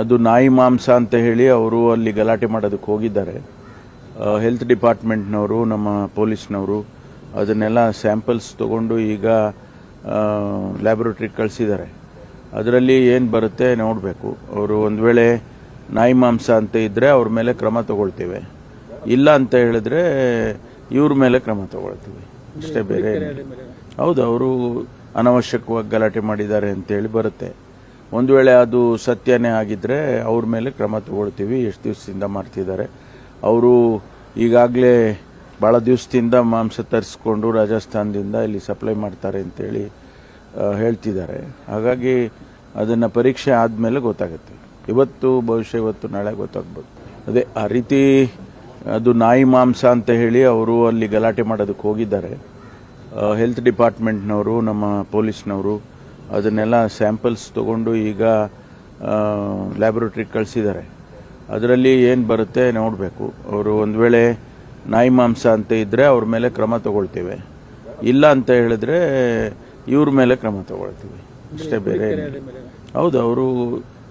ಅದು ನಾಯಿ ಮಾಂಸ ಅಂತ ಹೇಳಿ ಅವರು ಅಲ್ಲಿ ಗಲಾಟೆ ಮಾಡೋದಕ್ಕೆ ಹೋಗಿದ್ದಾರೆ. ಹೆಲ್ತ್ ಡಿಪಾರ್ಟ್ಮೆಂಟ್ನವರು ನಮ್ಮ ಪೊಲೀಸ್ನವರು ಅದನ್ನೆಲ್ಲ ಸ್ಯಾಂಪಲ್ಸ್ ತಗೊಂಡು ಈಗ ಲ್ಯಾಬೊರೇಟ್ರಿಗೆ ಕಳಿಸಿದ್ದಾರೆ. ಅದರಲ್ಲಿ ಏನು ಬರುತ್ತೆ ನೋಡಬೇಕು. ಅವರು ಒಂದು ವೇಳೆ ನಾಯಿ ಮಾಂಸ ಅಂತ ಇದ್ದರೆ ಅವ್ರ ಮೇಲೆ ಕ್ರಮ ತಗೊಳ್ತೇವೆ. ಇಲ್ಲ ಅಂತ ಹೇಳಿದ್ರೆ ಇವ್ರ ಮೇಲೆ ಕ್ರಮ ತಗೊಳ್ತೀವಿ. ಅಷ್ಟೇ ಬೇರೆ. ಹೌದು, ಅವರು ಅನವಶ್ಯಕವಾಗಿ ಗಲಾಟೆ ಮಾಡಿದ್ದಾರೆ ಅಂತೇಳಿ ಬರುತ್ತೆ. ಒಂದು ವೇಳೆ ಅದು ಸತ್ಯನೇ ಆಗಿದ್ರೆ ಅವ್ರ ಮೇಲೆ ಕ್ರಮ ತಗೊಳ್ತೀವಿ. ಎಷ್ಟು ದಿವಸದಿಂದ ಮಾಡ್ತಿದ್ದಾರೆ. ಅವರು ಈಗಾಗಲೇ ಭಾಳ ದಿವಸದಿಂದ ಮಾಂಸ ತರಿಸ್ಕೊಂಡು ರಾಜಸ್ಥಾನದಿಂದ ಇಲ್ಲಿ ಸಪ್ಲೈ ಮಾಡ್ತಾರೆ ಅಂತೇಳಿ ಹೇಳ್ತಿದ್ದಾರೆ. ಹಾಗಾಗಿ ಅದನ್ನು ಪರೀಕ್ಷೆ ಆದಮೇಲೆ ಗೊತ್ತಾಗುತ್ತೆ. ಇವತ್ತು ಬಹುಶಃ ಇವತ್ತು ನಾಳೆ ಗೊತ್ತಾಗ್ಬೋದು. ಅದೇ, ಆ ರೀತಿ ಅದು ನಾಯಿ ಮಾಂಸ ಅಂತ ಹೇಳಿ ಅವರು ಅಲ್ಲಿ ಗಲಾಟೆ ಮಾಡೋದಕ್ಕೆ ಹೋಗಿದ್ದಾರೆ. ಹೆಲ್ತ್ ಡಿಪಾರ್ಟ್ಮೆಂಟ್ನವರು ನಮ್ಮ ಪೊಲೀಸ್ನವರು ಅದನ್ನೆಲ್ಲ ಸ್ಯಾಂಪಲ್ಸ್ ತಗೊಂಡು ಈಗ ಲ್ಯಾಬೊರೇಟ್ರಿಗೆ ಕಳಿಸಿದ್ದಾರೆ. ಅದರಲ್ಲಿ ಏನು ಬರುತ್ತೆ ನೋಡಬೇಕು. ಅವರು ಒಂದು ವೇಳೆ ನಾಯಿ ಮಾಂಸ ಅಂತ ಇದ್ದರೆ ಅವ್ರ ಮೇಲೆ ಕ್ರಮ ತಗೊಳ್ತೇವೆ. ಇಲ್ಲ ಅಂತ ಹೇಳಿದ್ರೆ ಇವ್ರ ಮೇಲೆ ಕ್ರಮ ತಗೊಳ್ತೀವಿ. ಅಷ್ಟೇ ಬೇರೆ. ಹೌದು ಅವರು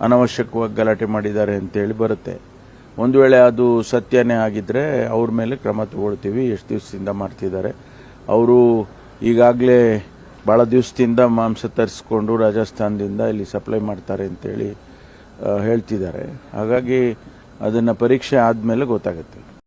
ಅನವಶ್ಯಕವಾಗಿ ಗಲಾಟೆ ಮಾಡಿದ್ದಾರೆ ಅಂತೇಳಿ ಬರುತ್ತೆ. ಒಂದು ವೇಳೆ ಅದು ಸತ್ಯನೇ ಆಗಿದ್ದರೆ ಅವ್ರ ಮೇಲೆ ಕ್ರಮ ತಗೊಳ್ತೀವಿ. ಎಷ್ಟು ದಿವಸದಿಂದ ಮಾಡ್ತಿದ್ದಾರೆ. ಅವರು ಈಗಾಗಲೇ ಭಾಳ ದಿವಸದಿಂದ ಮಾಂಸ ತರಿಸ್ಕೊಂಡು ರಾಜಸ್ಥಾನದಿಂದ ಇಲ್ಲಿ ಸಪ್ಲೈ ಮಾಡ್ತಾರೆ ಅಂತೇಳಿ ಹೇಳ್ತಿದ್ದಾರೆ. ಹಾಗಾಗಿ ಅದನ್ನು ಪರೀಕ್ಷೆ ಆದಮೇಲೆ ಗೊತ್ತಾಗುತ್ತೆ.